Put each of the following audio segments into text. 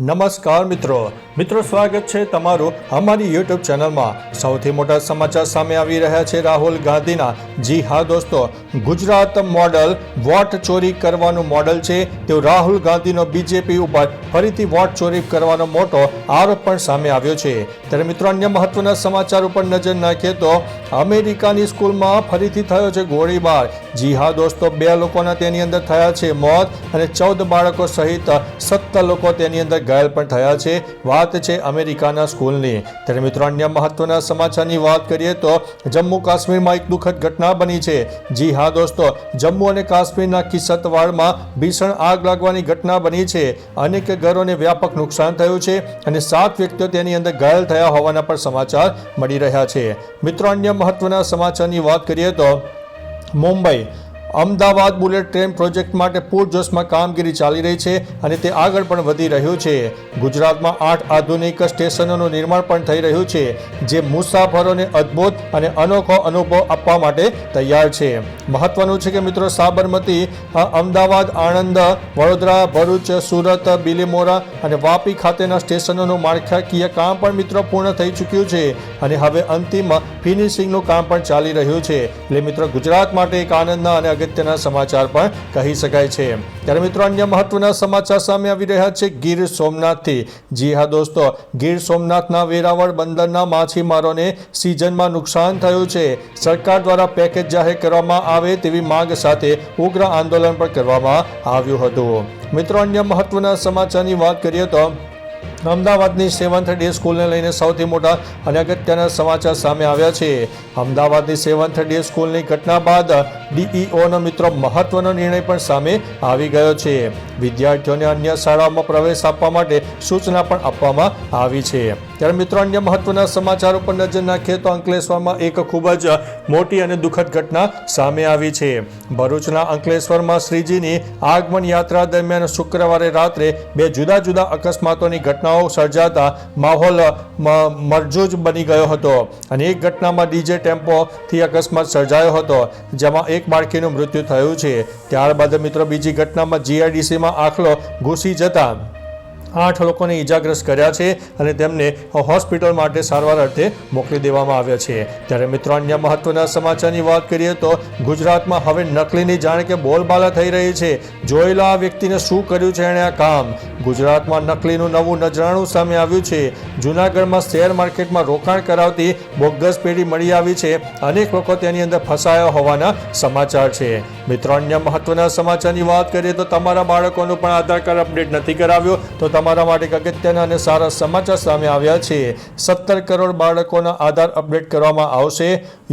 નમસ્કાર મિત્રો. મિત્રો, સ્વાગત છે તમારું અમારી યુટ્યુબ ચેનલમાં. સૌથી મોટા સમાચાર સામે આવી રહ્યા છે રાહુલ ગાંધીના. જી હા, દોસ્તો. ગુજરાત મોડલ વોટ ચોરી કરવાનું મોડલ છે. તેઓ રાહુલ ગાંધીનો બીજેપી ઉપર ફરીથી વોટ ચોરી કરવાનો મોટો આરોપ પણ સામે આવ્યો છે. ત્યારે મિત્રો, અન્ય મહત્વના સમાચાર ઉપર નજર નાખીએ તો અમેરિકાની સ્કૂલમાં ફરીથી થયો છે ગોળીબાર. જી હા દોસ્તો, બે લોકોના તેની અંદર થયા છે મોત અને ચૌદ બાળકો સહિત સત્તર લોકો તેની અંદર ઘાયલ પણ થયા છે. વાત છે અમેરિકાના સ્કૂલની. ત્યારે મિત્રો, અન્ય મહત્વના સમાચારની વાત કરીએ તો જમ્મુ કાશ્મીરમાં એક દુઃખદ ઘટના બની છે. જી હા દોસ્તો, જમ્મુ અને કાશ્મીરના કિસ્સતવાડમાં ભીષણ આગ લાગવાની ઘટના બની છે. અનેક ઘરોને વ્યાપક નુકસાન થયું છે અને સાત વ્યક્તિઓ તેની અંદર ઘાયલ થયા હોવાના પણ સમાચાર મળી રહ્યા છે. મિત્રો, અન્ય મહત્વના સમાચારની વાત કરીએ તો Mumbai Ahmedabad bullet train project માટે પૂરજોશમાં કામગીરી ચાલી રહી છે અને તે આગળ પણ વધી રહ્યું છે. ગુજરાતમાં આઠ આધુનિક સ્ટેશનોનું નિર્માણ પણ થઈ રહ્યું છે, જે મુસાફરોને અદ્ભુત અને અનોખો અનુભવ આપવા માટે તૈયાર છે. મહત્વનું છે કે મિત્રો, સાબરમતી અમદાવાદ, આણંદ, વડોદરા, ભરૂચ, સુરત, બિલીમોરા અને વાપી ખાતેના સ્ટેશનોનું માળખાકીય કામ પણ મિત્રો પૂર્ણ થઈ ચૂક્યું છે અને હવે અંતિમ ફિનિશિંગનું કામ પણ ચાલી રહ્યું છે. એટલે મિત્રો, ગુજરાત માટે એક આનંદના અને અગત્યના સમાચાર પણ કહી શકાય છે. ત્યારે મિત્રો અન્ય મહત્વના સમાચાર સામે આવી રહ્યા છે. ગીર સોમનાથથી. જી હા દોસ્તો, ગીર સોમનાથના વેરાવળ બંદરના માછીમારોને સિઝનમાં નુકસાન થયું છે. સરકાર દ્વારા પેકેજ જાહેર કરવામાં આવે તેવી માંગ સાથે ઉગ્ર આંદોલન પણ કરવામાં આવ્યું હતું. મિત્રો અન્ય મહત્વના સમાચારની વાત કરીએ તો અમદાવાદની સેવન્થ ડે સ્કૂલને લઈને સૌથી મોટા અને અગત્યના સમાચાર સામે આવ્યા છે. અમદાવાદની સેવન્થ ડે સ્કૂલની ઘટના બાદ ડીઈઓનો મિત્રો મહત્વનો નિર્ણય પણ સામે આવી ગયો છે. વિદ્યાર્થીઓને અન્ય શાળાઓમાં પ્રવેશ આપવા માટે સૂચના પણ આપવામાં આવી છે. ત્યારે મિત્રો, અન્ય મહત્વના સમાચાર ઉપર નજર નાખીએ તો અંકલેશ્વરમાં એક ખૂબ જ મોટી અને દુઃખદ ઘટના સામે આવી છે. ભરૂચના અંકલેશ્વરમાં શ્રીજીની આગમન યાત્રા દરમિયાન શુક્રવારે રાત્રે બે જુદા જુદા અકસ્માતોની ઘટનાઓ સર્જાતા માહોલ મરજૂજ બની ગયો હતો. અને એક ઘટનામાં ડીજે ટેમ્પોથી અકસ્માત સર્જાયો હતો, જેમાં એક બાળકીનું મૃત્યુ થયું છે. ત્યારબાદ મિત્રો, બીજી ઘટનામાં જીઆઈડીસીમાં આખલો ઘૂસી જતા આઠ લોકોને ઈજાગ્રસ્ત કર્યા છે અને તેમને હોસ્પિટલ માટે સારવાર અર્થે મોકલી દેવામાં આવ્યા છે. ત્યારે મિત્રો, અન્ય મહત્વના સમાચારની વાત કરીએ તો ગુજરાતમાં હવે નકલીની જાણે કે બોલબાલા થઈ રહી છે. જોયેલા આ વ્યક્તિને શું કર્યું છે એણે આ કામ? ગુજરાતમાં નકલીનું નવું નજરાણું સામે આવ્યું છે. જૂનાગઢમાં શેર માર્કેટમાં રોકાણ કરાવતી બોગસ પેઢી મળી આવી છે. અનેક લોકો તેની અંદર ફસાયા હોવાના સમાચાર છે. મિત્રો, અન્ય મહત્વના સમાચારની વાત કરીએ તો તમારા બાળકોનું પણ આધાર કાર્ડ અપડેટ નથી કરાવ્યો, તો તમારા માટે એક અગત્યના અને સારા સમાચાર સામે આવ્યા છે. સત્તર કરોડ બાળકોના આધાર અપડેટ કરવામાં આવશે.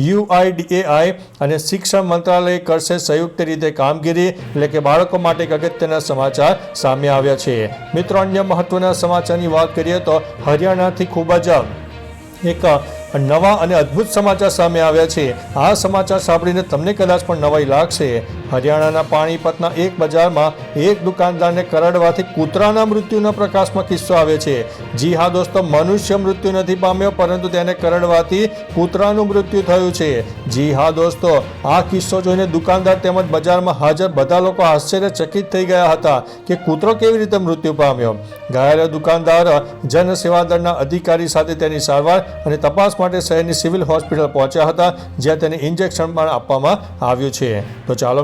યુઆઈડીએઆઈ અને શિક્ષણ મંત્રાલય કરશે સંયુક્ત રીતે કામગીરી, એટલે કે બાળકો માટે એક અગત્યના સમાચાર સામે આવ્યા છે. મિત્રો, અન્ય મહત્વના સમાચારની વાત કરીએ તો હરિયાણાથી ખૂબ જ એક નવા અને અદ્ભુત સમાચાર સામે આવ્યા છે. આ સમાચાર સાંભળીને તમને કદાચ પણ નવાઈ લાગશે. હરિયાણાના પાણીપતના એક બજારમાં એક દુકાનદારને કરડવાથી કૂતરાના મૃત્યુના પ્રકાશમાં કિસ્સો આવે છે. જી હા દોસ્તો મનુષ્ય મૃત્યુ નથી પામ્યો, પરંતુ તેને કરડવાથી કૂતરાનું મૃત્યુ થયું છે. જી હા દોસ્તો આ કિસ્સો જોઈને દુકાનદાર તેમજ બજારમાં હાજર બધા લોકો આશ્ચર્યચકિત થઈ ગયા હતા કે કૂતરો કેવી રીતે મૃત્યુ પામ્યો. ઘાયલ દુકાનદાર જનસેવા દળના અધિકારી સાથે તેની સારવાર અને તપાસ માટે શહેરની સિવિલ હોસ્પિટલ પહોંચ્યા હતા, જ્યાં તેને ઇન્જેક્શન પણ આપવામાં આવ્યું છે. તો ચાલો